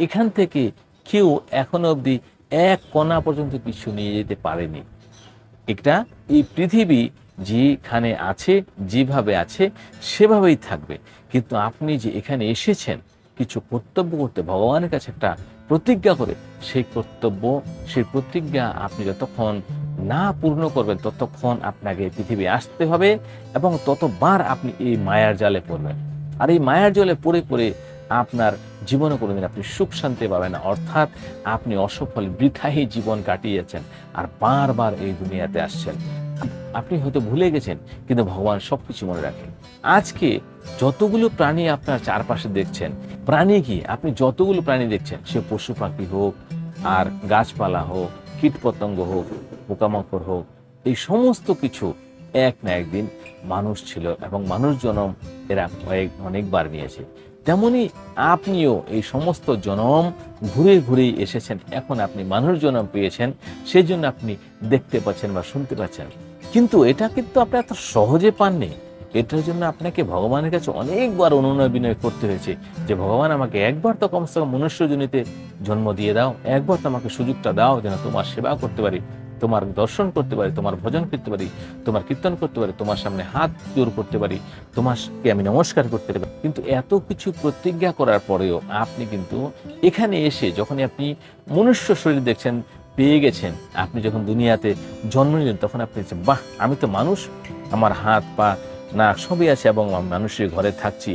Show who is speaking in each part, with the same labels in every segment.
Speaker 1: এখান থেকে কেউ এখনও অবধি এক কণা পর্যন্ত কিছু নিয়ে যেতে পারেনি। এটা এই পৃথিবী যেখানে আছে, যেভাবে আছে, সেভাবেই থাকবে। কিন্তু আপনি যে এখানে এসেছেন, কিছু কর্তব্য করতে ভগবানের কাছে একটা প্রতিজ্ঞা করে, সেই কর্তব্য, সেই প্রতিজ্ঞা আপনি যতক্ষণ না পূর্ণ করবেন, ততক্ষণ আপনাকে পৃথিবী আসতে হবে এবং ততবার আপনি এই মায়ার জালে পড়বেন। আর এই মায়ার জলে পড়ে পড়ে আপনার জীবনে কোনোদিন আপনি সুখ শান্তি পাবেন না। অর্থাৎ আপনি অসফল বৃথাহী জীবন কাটিয়েছেন আর বারবার এই দুনিয়াতে আসছেন। আপনি হয়তো ভুলে গেছেন, কিন্তু ভগবান সবকিছু মনে রাখেন। আজকে যতগুলো প্রাণী আপনার চারপাশে দেখছেন, প্রাণী কি? আপনি যতগুলো প্রাণী দেখছেন, সে পশু পাখি হোক, আর গাছপালা হোক, কীট পতঙ্গ হোক, পোকামাকড় হোক, এই সমস্ত কিছু এক না একদিন মানুষ ছিল এবং মানুষ জনম এরা অনেকবার নিয়েছে। তেমনি আপনিও এই সমস্ত জনম ঘুরে ঘুরে এসেছেন, এখন আপনি মানুষ জনম পেয়েছেন সেই জন্য আপনি দেখতে পাচ্ছেন বা শুনতে পাচ্ছেন। কিন্তু এটা কিন্তু আপনি এত সহজে পাননি। এটার জন্য আপনাকে ভগবানের কাছে অনেকবার অনুনয় বিনয় করতে হয়েছে যে, ভগবান, আমাকে একবার তো কমসে কম মনুষ্যজনিতে জন্ম দিয়ে দাও, একবার তো আমাকে সুযোগটা দাও যেন তোমার সেবা করতে পারি। তোমার দর্শন করতে পারি, তোমার ভজন করতে পারি, তোমার কীর্তন করতে পারি, তোমার সামনে হাত জোর করতে পারি, তোমাকে আমি নমস্কার করতে পারি। কিন্তু এত কিছু প্রতিজ্ঞা করার পরেও আপনি কিন্তু এখানে এসে যখনই আপনি মনুষ্য শরীর দেখছেন, পেয়ে গেছেন, আপনি যখন দুনিয়াতে জন্ম নিলেন, তখন আপনি বাহ, আমি তো মানুষ, আমার হাত, পা, নাক সবই আছে এবং আমি মানুষের ঘরে থাকছি।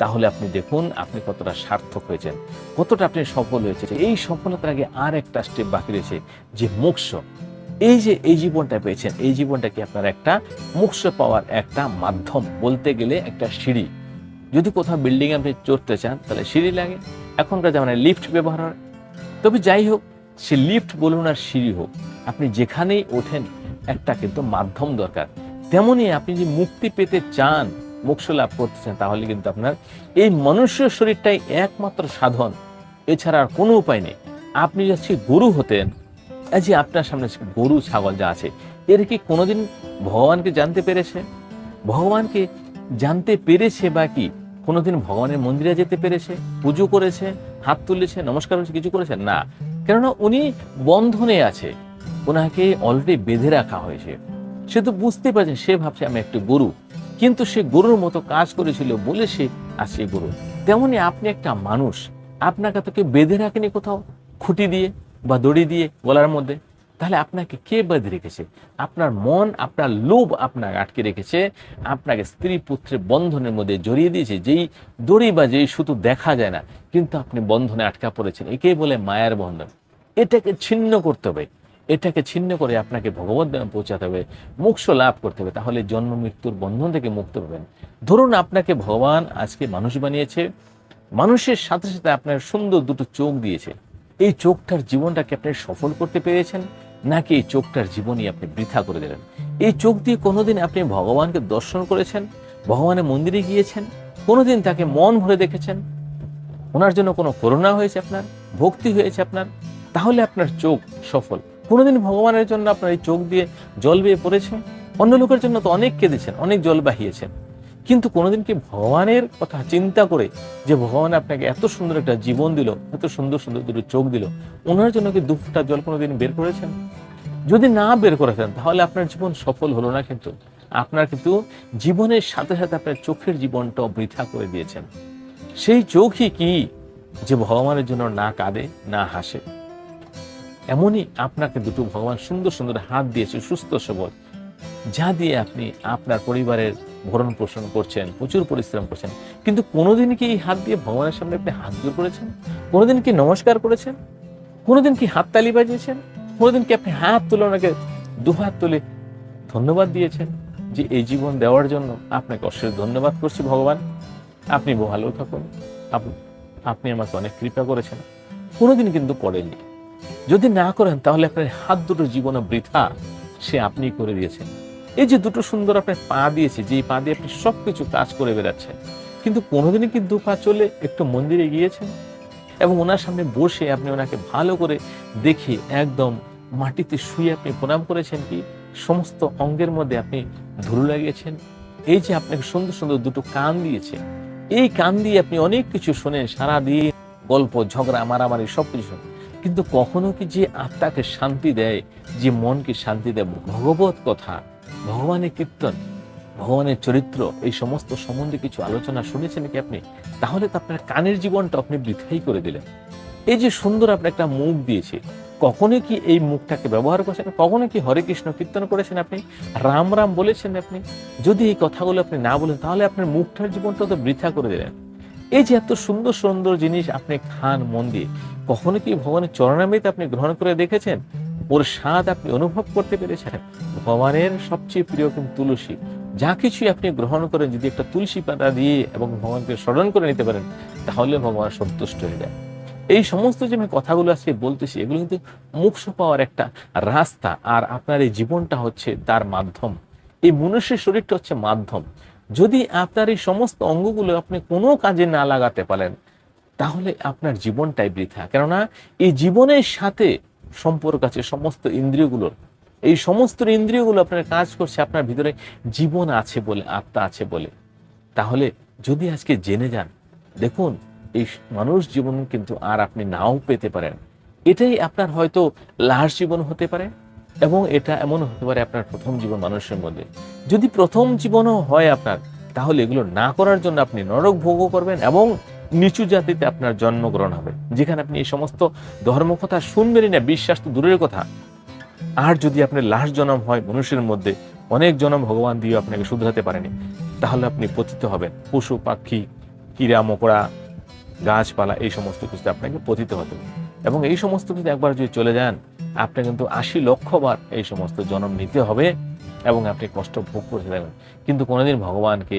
Speaker 1: তাহলে আপনি দেখুন, আপনি কতটা সার্থক হয়েছেন, কতটা আপনি সফল হয়েছে এই সফলতার আগে আর একটা স্টেপ বাকি রয়েছে, যে মোক্ষ। এই যে, এই জীবনটা পেয়েছেন, এই জীবনটা কি আপনার একটা মোক্ষ পাওয়ার একটা মাধ্যম বলতে গেলে একটা সিঁড়ি। যদি কোথাও বিল্ডিং আপনি চড়তে চান, তাহলে সিঁড়ি লাগে। এখনকার জামানায় লিফট ব্যবহার হয়। তবে যাই হোক, সে লিফট বলুন আর সিঁড়ি হোক, আপনি যেখানেই ওঠেন, একটা কিন্তু মাধ্যম দরকার। তেমনি আপনি যে মুক্তি পেতে চান, মোক্ষ লাভ করতে চান, তাহলে কিন্তু আপনার এই মনুষ্য শরীরটাই একমাত্র সাধন। এছাড়া আর কোনো উপায় নেই। আপনি যাচ্ছি গরু হতেন যে আপনার সামনে গরু, ছাগল যা আছে, এর কি কোনোদিন ভগবানকে জানতে পেরেছে? ভগবানকে জানতে পেরেছে বা কি? কোনোদিন ভগবানের মন্দিরে যেতে পেরেছে? পুজো করেছে? হাত তুলেছে? নমস্কার করেছে কিছু করেছে? না। কেননা উনি বন্ধনে আছে। ওনাকে অলরেডি বেঁধে রাখা হয়েছে। সে তো বুঝতে পারছে, সে ভাবছে আমি একটি গরু। কিন্তু সে গরুর মতো কাজ করেছিল বলে সে আজকে গরু। তেমনি আপনি একটা মানুষ। আপনাকে তো কেউ বেঁধে রাখেনি কোথাও, খুঁটি দিয়ে। বা দড়ি দিয়ে গলার মধ্যে, তাহলে আপনাকে কে বেঁধে রেখেছে? আপনার মন, আপনার লোভ আপনাকে আটকে রেখেছে, আপনাকে স্ত্রী পুত্রের বন্ধনের মধ্যে জড়িয়ে দিয়েছে, যেই দড়ি বা যেই সুতো দেখা যায় না, কিন্তু আপনি বন্ধনে আটকা পড়েছেন। একেই বলে মায়ার বন্ধন। এটাকে ছিন্ন করতে হবে। এটাকে ছিন্ন করে আপনাকে ভগবত পৌঁছাতে হবে, মোক্ষ লাভ করতে হবে। তাহলে জন্ম, মৃত্যুর বন্ধন থেকে মুক্ত পাবেন। ধরুন আপনাকে ভগবান আজকে মানুষ বানিয়েছে, মানুষের সাথে সাথে আপনার সুন্দর দুটো চোখ দিয়েছে। এই চোখটার জীবনটাকে আপনি সফল করতে পেরেছেন? নাকি এই চোখটার জীবনই আপনি বৃথা করে দিলেন? এই চোখ দিয়ে কোনোদিন আপনি ভগবানকে দর্শন করেছেন? ভগবানের মন্দিরে গিয়েছেন? কোনোদিন তাকে মন ভরে দেখেছেন? ওনার জন্য কোনো করুণা হয়েছে আপনার? ভক্তি হয়েছে আপনার? তাহলে আপনার চোখ সফল। কোনোদিন ভগবানের জন্য আপনার এই চোখ দিয়ে জল বেয়ে পড়েছে? অন্য লোকের জন্য তো অনেক কেঁদেছেন, অনেক জল বাহিয়েছেন। কিন্তু কোনোদিন কি ভগবানের কথা চিন্তা করে যে ভগবান আপনাকে এত সুন্দর একটা জীবন দিল, এত সুন্দর সুন্দর দুটো চোখ দিল, ওনার জন্য কি দু ফোঁটা জল কোনোদিন বের করেছেন? যদি না বের করেছেন তাহলে আপনার জীবন সফল হলো না কিন্তু। আপনার কিন্তু জীবনের সাথে সাথে আপনার চোখের জীবনটা বৃথা করে দিয়েছেন। সেই চোখই কি যে ভগবানের জন্য না কাঁদে, না হাসে? এমনই আপনাকে দুটো ভগবান সুন্দর সুন্দর হাত দিয়েছে, সুস্থ সবল, যা দিয়ে আপনি আপনার পরিবারের ভরণ পোষণ করছেন, প্রচুর পরিশ্রম করছেন। কিন্তু কোনোদিন কি এই হাত দিয়ে ভগবানের সামনে আপনি হাত জোর করেছেন? কোনোদিন কি নমস্কার করেছেন? কোনোদিন কি হাততালি বাজিয়েছেন? কোনোদিন কি আপনি হাত তুলে ওনাকে দুহাত তুলে ধন্যবাদ দিয়েছেন যে এই জীবন দেওয়ার জন্য আপনাকে অশেষ ধন্যবাদ করছি ভগবান? আপনি ভালো থাকুন। আপ- আপনি আমাকে অনেক কৃপা করেছেন। কোনোদিন কিন্তু পড়েনি যদি না করেন তাহলে আপনার হাত দুটো জীবনে বৃথা, সে আপনি করে দিয়েছেন। এই যে দুটো সুন্দর আপনার পা দিয়েছে যে পা দিয়ে আপনি সবকিছু কাজ করে বেড়াচ্ছেন, কিন্তু কোনোদিনই কি দু পা চলে একটু মন্দিরে গিয়েছেন? এবং ওনার সামনে বসে আপনি ওনাকে ভালো করে দেখে একদম মাটিতে শুয়ে আপনি প্রণাম করেছেন কি? সমস্ত অঙ্গের মধ্যে আপনি ধুলো লাগিয়েছেন। এই যে আপনাকে সুন্দর সুন্দর দুটো কান দিয়েছে, এই কান দিয়ে আপনি অনেক কিছু শোনেন সারা দিন গল্প, ঝগড়া, মারামারি সব কিছু শুনে কিন্তু কখনো কি যে আত্মাকে শান্তি দেয়, যে মনকে শান্তি দেয়, ভগবত কথা ভগবানের কীর্তন, ভগবানের চরিত্র, এই সমস্ত সম্বন্ধে কিছু আলোচনা শুনেছেন কি আপনি? তাহলে তো আপনার কানের জীবনটা আপনি বৃথাই করে দিলেন। এই যে সুন্দর আপনি একটা মুখ দিয়েছে, কখনো কি এই মুখটাকে ব্যবহার করেছেন? কখনো কি হরে কৃষ্ণ কীর্তন করেছেন আপনি? রাম রাম বলেছেন আপনি। যদি এই কথাগুলো আপনি না বলেন, তাহলে আপনার মুখটার জীবনটা তো বৃথা করে দিলেন। এই যে এত সুন্দর সুন্দর জিনিস আপনি খান, মন দিয়ে, কখনো কি ভগবানের চরণামৃত আপনি গ্রহণ করে দেখেছেন? ওর স্বাদ আপনি অনুভব করতে পেরেছেন। ভগবানের সবচেয়ে প্রিয় কিন্তু তুলসী। যা কিছুই আপনি গ্রহণ করেন, যদি একটা তুলসী পাতা দিয়ে এবং ভগবানকে স্মরণ করে নিতে পারেন, তাহলে ভগবান সন্তুষ্ট হয়ে যায় এই সমস্ত যে আমি কথাগুলো আজকে বলতেছি, এগুলো কিন্তু মোক্ষ পাওয়ার একটা রাস্তা, আর আপনার এই জীবনটা হচ্ছে তার মাধ্যম। এই মনুষ্যের শরীরটা হচ্ছে মাধ্যম। যদি আপনার এই সমস্ত অঙ্গগুলো আপনি কোনো কাজে না লাগাতে পারেন, তাহলে আপনার জীবনটাই বৃথা। কেননা, এই জীবনের সাথে সম্পর্ক আছে, সমস্ত ইন্দ্রিয়গুলোর। এই সমস্ত ইন্দ্রিয়গুলো আপনার কাজ করছে, আপনার ভিতরে জীবন আছে বলে, আত্মা আছে বলে। তাহলে যদি আজকে জেনে যান, দেখুন, এই মানুষ জীবন কিন্তু আর আপনি নাও পেতে পারেন। এটাই আপনার হয়তো লাশ জীবন হতে পারে এবং এটা এমন হতে পারে আপনার প্রথম জীবন মানুষের মধ্যে। যদি প্রথম জীবনও হয় আপনার, তাহলে এগুলো না করার জন্য আপনি নরক ভোগও করবেন এবং নিচু জাতিতে আপনার জন্মগ্রহণ হবে। যেখানে আপনি এই সমস্ত ধর্মকথা শুনবেনই না, বিশ্বাস তো দূরের কথা। আর যদি আপনার লাশ জন্ম হয় মানুষের মধ্যে, অনেক জন্ম ভগবান দিয়ে আপনাকে শুধরাতে পারেনি, তাহলে আপনি পতিত হবেন। পশু, পাখি কীরা মকড়া, গাছপালা, এই সমস্ত কিছুতে আপনাকে পতিত হতে এবং এই সমস্ত কিছু একবার যদি চলে যান আপনি কিন্তু আশি লক্ষ বার এই সমস্ত জন্ম নিতে হবে। এবং আপনি কষ্ট ভোগ করতে থাকবেন। কিন্তু কোনোদিন ভগবানকে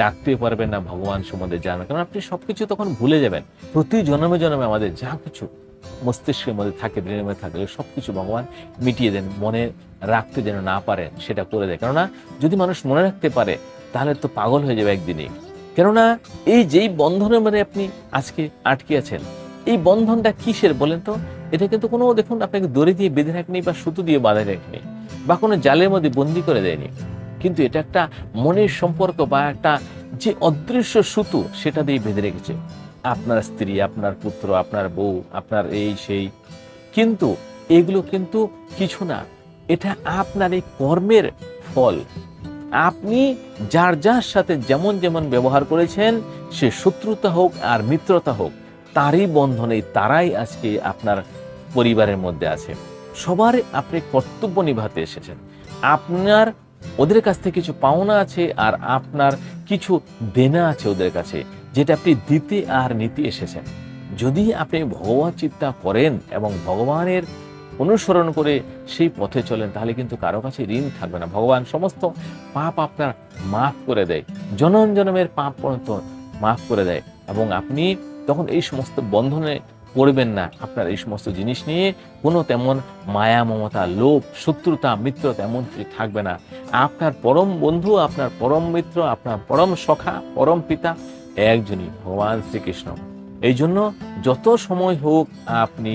Speaker 1: ডাকতে পারবেন না, ভগবান সম্বন্ধে জানবেন কারণ আপনি সব কিছু তখন ভুলে যাবেন। প্রতি জন্মে জন্মে আমাদের যা কিছু মস্তিষ্কের মধ্যে থাকে, ব্রেনের মধ্যে থাকে সব কিছু ভগবান মিটিয়ে দেন, মনে রাখতে যেন না পারেন, সেটা করে দেয়। কেননা, যদি মানুষ মনে রাখতে পারে, তাহলে তো পাগল হয়ে যাবে একদিনই। কেননা, এই যেই বন্ধনের মধ্যে আপনি আজকে আটকে আছেন, এই বন্ধনটা কিসের বলেন তো? এটা কিন্তু কোনো, দেখুন, আপনাকে দড়ি দিয়ে বেঁধে রাখেনি বা সুতো দিয়ে বাঁধা রাখেনি। বা কোনো জালের মধ্যে বন্দি করে দেয়নি। কিন্তু এটা একটা মনের সম্পর্ক বা একটা যে অদৃশ্য সুতো সেটা দিয়ে বেঁধে রেখেছে। আপনার স্ত্রী, আপনার পুত্র, আপনার বউ, আপনার এই সেই। কিন্তু এগুলো কিন্তু কিছু না। এটা আপনার এই কর্মের ফল। আপনি যার যার সাথে যেমন যেমন ব্যবহার করেছেন, সে শত্রুতা হোক আর মিত্রতা হোক, তারই বন্ধনে তারাই আজকে আপনার পরিবারের মধ্যে আছে। সবার আপনি কর্তব্য নিভাতে এসেছেন। আপনার ওদের কাছ থেকে কিছু পাওনা আছে আর আপনার কিছু দেনা আছে ওদের কাছে, যেটা আপনি দিতে আর নিতে এসেছেন। যদি আপনি ভগবান চিন্তা করেন এবং ভগবানের অনুসরণ করে সেই পথে চলেন, তাহলে কিন্তু কারও কাছে ঋণ থাকবে না। ভগবান সমস্ত পাপ আপনার মাফ করে দেয়। জনম জনমের পাপ পর্যন্ত মাফ করে দেয়। এবং আপনি তখন এই সমস্ত বন্ধনে পড়বেন না। আপনার এই সমস্ত জিনিস নিয়ে কোনো তেমন মায়া, মমতা, লোভ, শত্রুতা মিত্রতা এমন কিছু থাকবে না। আপনার পরম বন্ধু, আপনার পরম মিত্র, আপনার পরম সখা, পরম পিতা একজনই, ভগবান শ্রীকৃষ্ণ। এই জন্য যত সময় হোক আপনি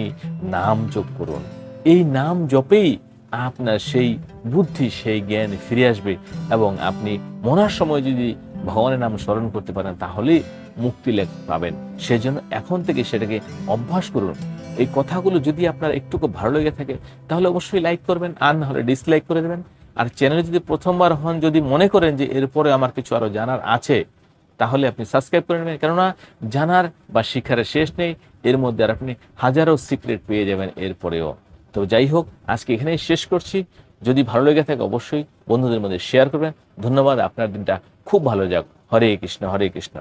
Speaker 1: নাম জপ করুন। এই নাম জপেই আপনার সেই বুদ্ধি, সেই জ্ঞান ফিরে আসবে এবং আপনি মনার সময় যদি ভগবানের নাম স্মরণ করতে পারেন তাহলে মুক্তি লেখ পাবেন। সেজন্য এখন থেকে সেটাকে অভ্যাস করুন। এই কথাগুলো যদি আপনার একটুকু ভালো লেগে থাকে, তাহলে অবশ্যই লাইক করবেন, আর না হলে ডিসলাইক করে দেবেন। আর চ্যানেলে যদি প্রথমবার হন, যদি মনে করেন যে এরপরে আমার কিছু আরও জানার আছে, তাহলে আপনি সাবস্ক্রাইব করে নেবেন। কেননা জানার বা শিখারের শেষ নেই, এর মধ্যে আর আপনি হাজারো সিক্রেট পেয়ে যাবেন এরপরেও। তো যাই হোক, আজকে এখানেই শেষ করছি। যদি ভালো লেগে থাকে, অবশ্যই বন্ধুদের মধ্যে শেয়ার করবেন। ধন্যবাদ, আপনার দিনটা খুব ভালো যাক। হরে কৃষ্ণ হরে কৃষ্ণ।